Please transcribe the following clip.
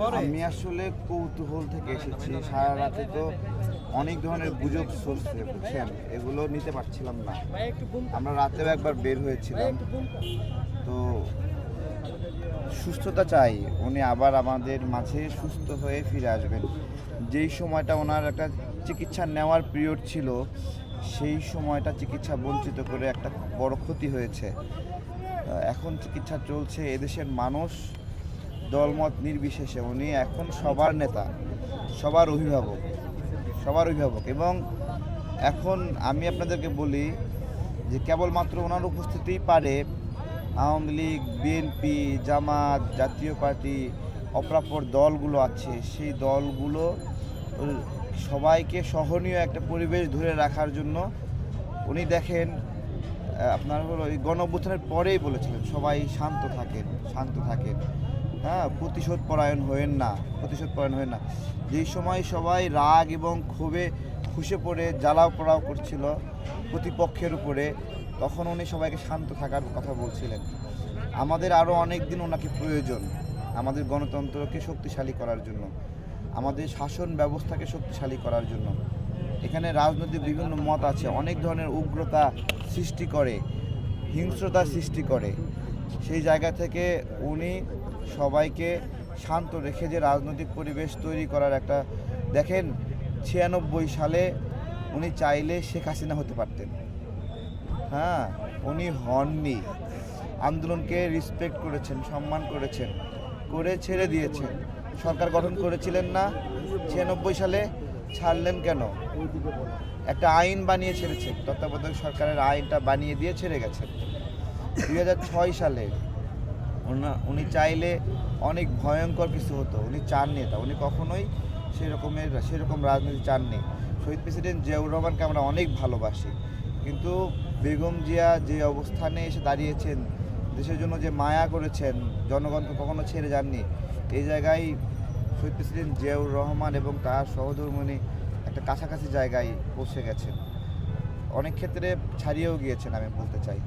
আমি আসলে কৌতূহল থেকে এসেছি। সারা রাতে তো অনেক ধরনের গুজব চলছে বুঝছেন? এগুলো নিতে পারছিলাম না। আমরা রাতেও একবার বের হয়েছিলাম। তো সুস্থতা চাই। উনি আবার আমাদের মাঝে সুস্থ হয়ে ফিরে আসবেন। যেই সময়টা ওনার একটা চিকিৎসা নেওয়ার পিরিয়ড ছিল সেই সময়টা চিকিৎসা বঞ্চিত করে একটা বড় ক্ষতি হয়েছে। এখন চিকিৎসা চলছে। এদেশের মানুষ দলমত নির্বিশেষে উনি এখন সবার নেতা, সবার অভিভাবক সবার অভিভাবক। এবং এখন আমি আপনাদেরকে বলি যে কেবলমাত্র ওনার উপস্থিতিই পারে আওয়ামী লীগ বিএনপি জামাত, জাতীয় পার্টি, অপরাপর দলগুলো আছে। সেই দলগুলো সবাইকে সহনীয় একটা পরিবেশ ধরে রাখার জন্য উনি দেখেন আপনার হলো এই গণঅভ্যুত্থানের পরেই বলেছিলেন, সবাই শান্ত থাকেন শান্ত থাকেন। হ্যাঁ প্রতিশোধ পরায়ণ হয়েন না প্রতিশোধ পরায়ণ হয়েন না। যেই সময় সবাই রাগ এবং ক্ষোভে খুশে পড়ে, জ্বালাও পোড়াও করছিল প্রতিপক্ষের উপরে, তখন উনি সবাইকে শান্ত থাকার কথা বলছিলেন। আমাদের আরও অনেক দিন ওনাকে প্রয়োজন, আমাদের গণতন্ত্রকে শক্তিশালী করার জন্য, আমাদের শাসন ব্যবস্থাকে শক্তিশালী করার জন্য। এখানে রাজনৈতিক বিভিন্ন মত আছে, অনেক ধরনের উগ্রতা সৃষ্টি করে, হিংস্রতা সৃষ্টি করে। সেই জায়গা থেকে উনি সবাইকে শান্ত রেখে যে রাজনৈতিক পরিবেশ তৈরি করার একটা, দেখেন, ছিয়ানব্বই সালে উনি চাইলে শেখ হাসিনা হতে পারতেন। হ্যাঁ উনি হননি। আন্দোলনকে রেসপেক্ট করেছেন, সম্মান করেছেন, করে ছেড়ে দিয়েছেন। সরকার গঠন করেছিলেন না, ছিয়ানব্বই সালে ছাড়লেন কেন? একটা আইন বানিয়ে ছেড়েছেন, তত্ত্বাবধায়ক সরকারের আইনটা বানিয়ে দিয়ে ছেড়ে গেছেন। দুই সালে উনি চাইলে অনেক ভয়ঙ্কর কিছু হতো। উনি চাননি এটা উনি কখনোই সেরকমের, সেরকম রাজনীতি চাননি শহীদ প্রেসিডেন্ট জিয়াউর রহমানকে আমরা অনেক ভালোবাসি। কিন্তু বেগম জিয়া যে অবস্থানে এসে দাঁড়িয়েছেন, দেশের জন্য যে মায়া করেছেন, জনগণকে কখনো ছেড়ে যাননি, এই জায়গায় শহীদ প্রেসিডেন্ট জিয়াউর রহমান এবং তার সহধর্মণি একটা কাছাকাছি জায়গায় পৌঁছে গেছেন। অনেক ক্ষেত্রে ছাড়িয়েও গিয়েছেন, আমি বলতে চাই।